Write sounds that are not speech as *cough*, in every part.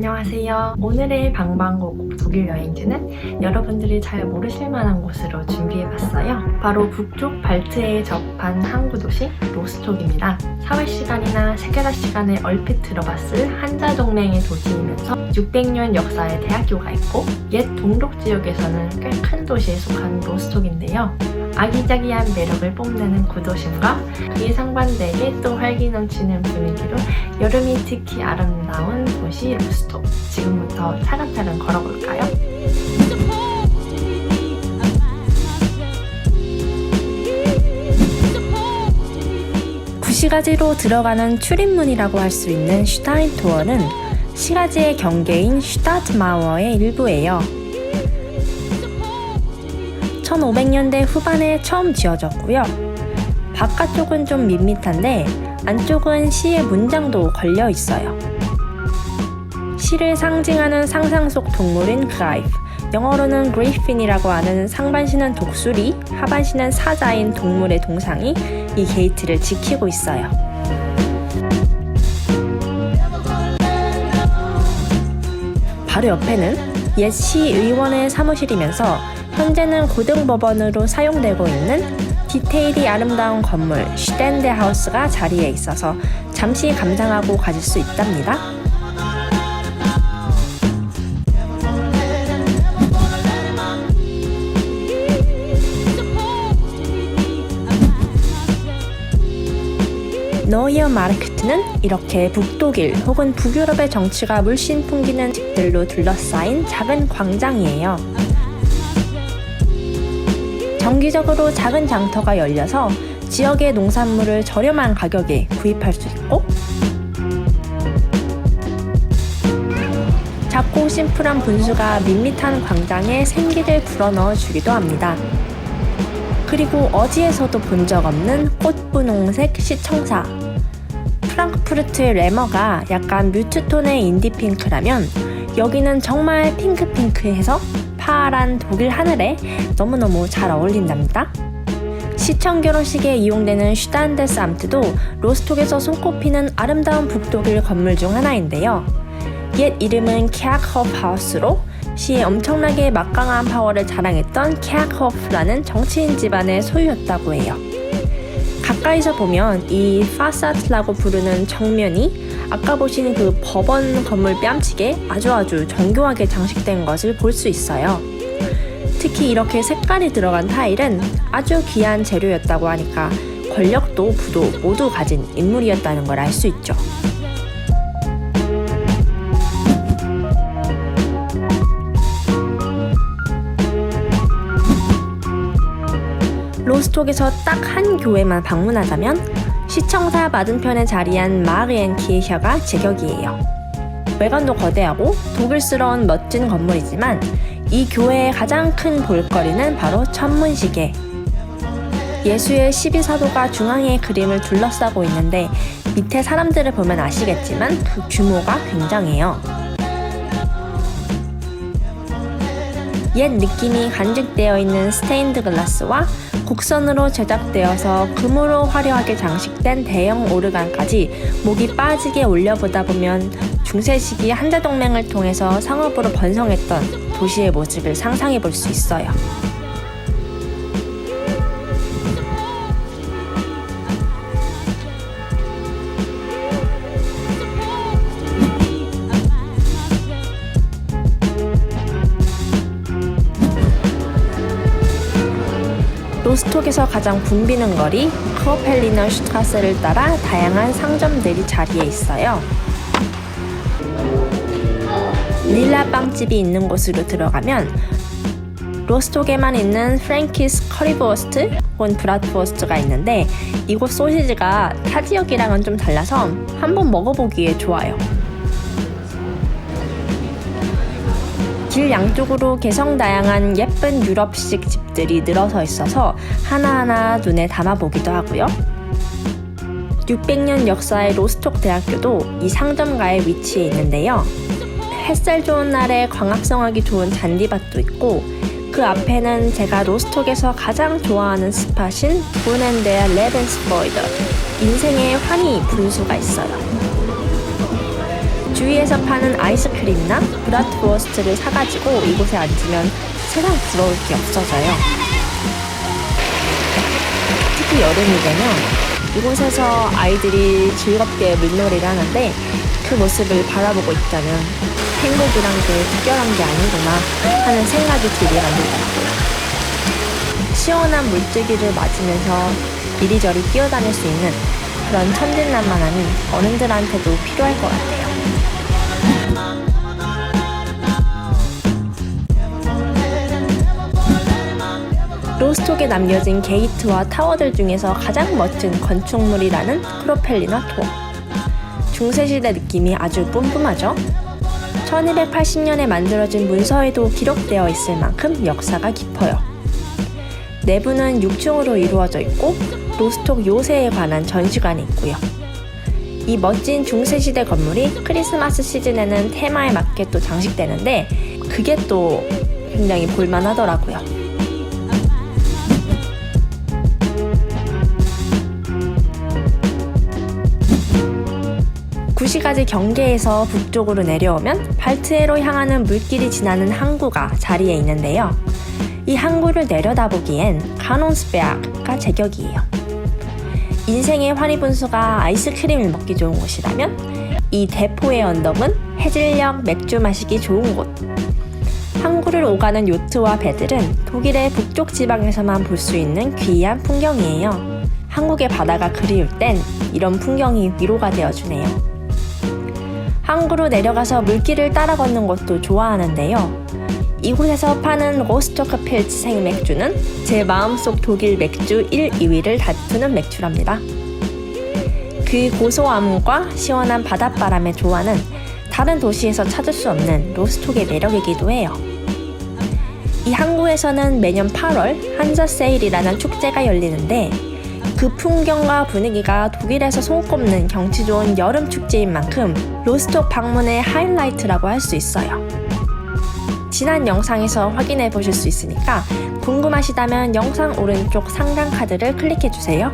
안녕하세요. 오늘의 방방곡 독일 여행지는 여러분들이 잘 모르실 만한 곳으로 준비해봤어요. 바로 북쪽 발트해에 접한 항구 도시 로스톡입니다. 사회 시간이나 세계사 시간에 얼핏 들어봤을 한자 동맹의 도시이면서 600년 역사의 대학교가 있고 옛 동독 지역에서는 꽤 큰 도시에 속한 로스톡인데요. 아기자기한 매력을 뽐내는 구도심과 그에 상반되게 또 활기 넘치는 분위기로 여름이 특히 아름다운 도시 루스톡. 지금부터 차근차근 걸어볼까요? 구시가지로 들어가는 출입문이라고 할 수 있는 슈타인토어는 시가지의 경계인 슈타트마워의 일부예요. 1500년대 후반에 처음 지어졌고요. 바깥쪽은 좀 밋밋한데 안쪽은 시의 문장도 걸려 있어요. 시를 상징하는 상상 속 동물인 그라이프, 영어로는 그리핀이라고 하는 상반신은 독수리, 하반신은 사자인 동물의 동상이 이 게이트를 지키고 있어요. 바로 옆에는 옛 시의원의 사무실이면서 현재는 고등법원으로 사용되고 있는 디테일이 아름다운 건물 슈텐데 하우스가 자리에 있어서 잠시 감상하고 가실 수 있답니다. 노이어 마르크트는 이렇게 북독일 혹은 북유럽의 정치가 물씬 풍기는 집들로 둘러싸인 작은 광장이에요. 정기적으로 작은 장터가 열려서 지역의 농산물을 저렴한 가격에 구입할 수 있고 작고 심플한 분수가 밋밋한 광장에 생기를 불어넣어 주기도 합니다. 그리고 어디에서도 본 적 없는 꽃분홍색 시청사. 프랑크푸르트의 레머가 약간 뮤트톤의 인디핑크라면 여기는 정말 핑크핑크해서 파란 독일 하늘에 너무너무 잘 어울린답니다. 시청 결혼식에 이용되는 슈탄데스 암트도 로스톡에서 손꼽히는 아름다운 북독일 건물 중 하나인데요. 옛 이름은 케아크호프 하우스로 시에 엄청나게 막강한 파워를 자랑했던 케아크호프라는 정치인 집안의 소유였다고 해요. 가까이서 보면 이 파사트라고 부르는 정면이 아까 보신 그 법원 건물 뺨치게 아주 아주 정교하게 장식된 것을 볼 수 있어요. 특히 이렇게 색깔이 들어간 타일은 아주 귀한 재료였다고 하니까 권력도 부도 모두 가진 인물이었다는 걸 알 수 있죠. 로스톡에서 딱 한 교회만 방문하자면 시청사 맞은편에 자리한 마르엔 키에셔가 제격이에요. 외관도 거대하고 독일스러운 멋진 건물이지만 이 교회의 가장 큰 볼거리는 바로 천문시계. 예수의 12사도가 중앙의 그림을 둘러싸고 있는데 밑에 사람들을 보면 아시겠지만 그 규모가 굉장해요. 옛 느낌이 간직되어 있는 스테인드 글라스와 곡선으로 제작되어서 금으로 화려하게 장식된 대형 오르간까지 목이 빠지게 올려보다 보면 중세 시기 한자 동맹을 통해서 상업으로 번성했던 도시의 모습을 상상해 볼 수 있어요. 로스톡에서 가장 붐비는 거리 크로펠리너 슈트라세를 따라 다양한 상점들이 자리에 있어요. 릴라 빵집이 있는 곳으로 들어가면 로스톡에만 있는 프랭키스 커리버스트 혹은 브라트버스트가 있는데 이곳 소시지가 타 지역이랑은 좀 달라서 한번 먹어보기에 좋아요. 길 양쪽으로 개성 다양한 예쁜 유럽식 집들이 늘어서 있어서 하나하나 눈에 담아보기도 하고요. 600년 역사의 로스톡 대학교도 이 상점가에 위치해 있는데요. 햇살 좋은 날에 광합성하기 좋은 잔디밭도 있고 그 앞에는 제가 로스톡에서 가장 좋아하는 스팟인 보넨데아 레벤스보이더 인생의 환희 분수가 있어요. 주위에서 파는 아이스크림이나 브라트워스트를 사가지고 이곳에 앉으면 세상 부러울 게 없어져요. 특히 여름이 되면 이곳에서 아이들이 즐겁게 물놀이를 하는데 그 모습을 바라보고 있다면 행복이란 게 특별한 게 아니구나 하는 생각이 들게 만들더라고요. 시원한 물뜨기를 맞으면서 이리저리 뛰어다닐 수 있는 그런 천진난만함이 어른들한테도 필요할 것 같아요. 로스톡에 남겨진 게이트와 타워들 중에서 가장 멋진 건축물이라는 크로펠리나 토어. 중세시대 느낌이 아주 뿜뿜하죠? 1280년에 만들어진 문서에도 기록되어 있을 만큼 역사가 깊어요. 내부는 6층으로 이루어져 있고 로스톡 요새에 관한 전시관이 있고요. 이 멋진 중세시대 건물이 크리스마스 시즌에는 테마에 맞게 또 장식되는데 그게 또 굉장히 볼만하더라고요. 구시가지 경계에서 북쪽으로 내려오면 발트해로 향하는 물길이 지나는 항구가 자리에 있는데요. 이 항구를 내려다보기엔 가논스베아가 제격이에요. 인생의 환희분수가 아이스크림을 먹기 좋은 곳이라면 이 대포의 언덕은 해질녘 맥주 마시기 좋은 곳. 항구를 오가는 요트와 배들은 독일의 북쪽 지방에서만 볼 수 있는 귀한 풍경이에요. 한국의 바다가 그리울 땐 이런 풍경이 위로가 되어주네요. 항구로 내려가서 물길을 따라 걷는 것도 좋아하는데요. 이곳에서 파는 로스토크 필츠 생맥주는 제 마음속 독일 맥주 1, 2위를 다투는 맥주랍니다. 그 고소함과 시원한 바닷바람의 조화는 다른 도시에서 찾을 수 없는 로스톡의 매력이기도 해요. 이 항구에서는 매년 8월 한자 세일이라는 축제가 열리는데 그 풍경과 분위기가 독일에서 손꼽는 경치 좋은 여름 축제인 만큼 로스톡 방문의 하이라이트라고 할 수 있어요. 지난 영상에서 확인해 보실 수 있으니까 궁금하시다면 영상 오른쪽 상단 카드를 클릭해 주세요.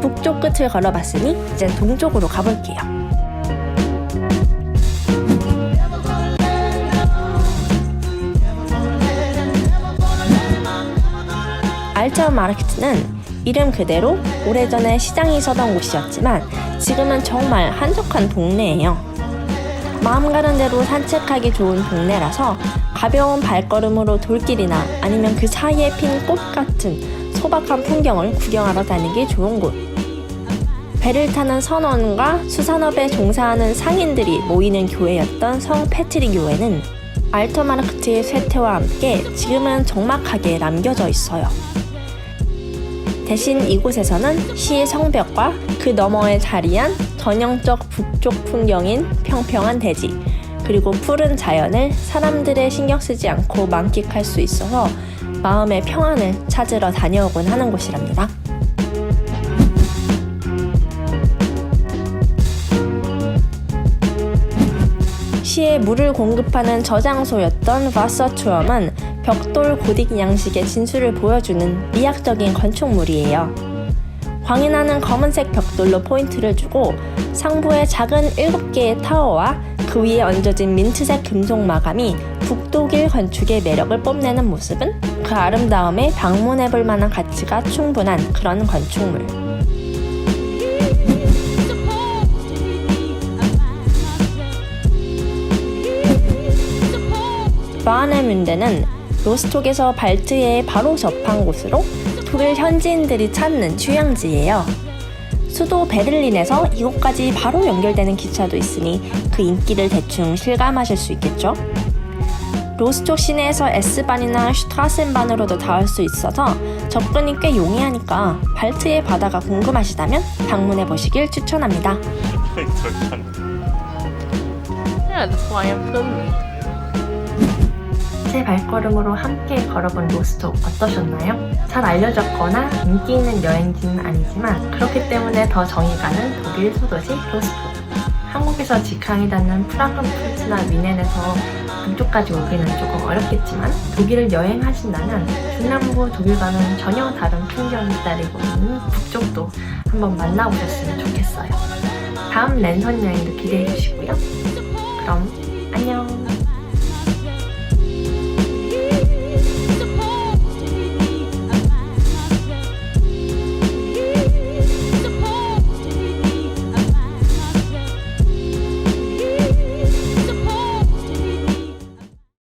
북쪽 끝을 걸어봤으니 이제 동쪽으로 가볼게요. 알처 마르크트는 이름 그대로 오래전에 시장이 서던 곳이었지만 지금은 정말 한적한 동네예요. 마음 가는 대로 산책하기 좋은 동네라서 가벼운 발걸음으로 돌길이나 아니면 그 사이에 핀 꽃 같은 소박한 풍경을 구경하러 다니기 좋은 곳. 배를 타는 선원과 수산업에 종사하는 상인들이 모이는 교회였던 성 패트릭 교회는 알터마르크트의 쇠퇴와 함께 지금은 적막하게 남겨져 있어요. 대신 이곳에서는 시의 성벽과 그 너머에 자리한 전형적 북쪽 풍경인 평평한 대지, 그리고 푸른 자연을 사람들의 신경 쓰지 않고 만끽할 수 있어서 마음의 평안을 찾으러 다녀오곤 하는 곳이랍니다. 시에 물을 공급하는 저장소였던 바서투엄은 벽돌 고딕 양식의 진수를 보여주는 미학적인 건축물이에요. 광인하는 검은색 벽돌로 포인트를 주고 상부에 작은 7개의 타워와 그 위에 얹어진 민트색 금속 마감이 북독일 건축의 매력을 뽐내는 모습은 그 아름다움에 방문해볼 만한 가치가 충분한 그런 건축물. 바하네문데는 로스톡에서 발트해에 바로 접한 곳으로 독일 현지인들이 찾는 휴양지예요. 수도 베를린에서 이곳까지 바로 연결되는 기차도 있으니 그 인기를 대충 실감하실 수 있겠죠? 로스톡 시내에서 S반이나 슈트라센반으로도 닿을 수 있어서 접근이 꽤 용이하니까 발트해 바다가 궁금하시다면 방문해 보시길 추천합니다. *laughs* 제 발걸음으로 함께 걸어본 로스톡 어떠셨나요? 잘 알려졌거나 인기 있는 여행지는 아니지만 그렇기 때문에 더 정이 가는 독일 소도시 로스톡. 한국에서 직항이 닿는 프랑크푸르트나 미넨에서 북쪽까지 오기는 조금 어렵겠지만 독일을 여행하신다면 중남부 독일과는 전혀 다른 풍경이 기다리고 있는 북쪽도 한번 만나보셨으면 좋겠어요. 다음 랜선 여행도 기대해 주시고요. 그럼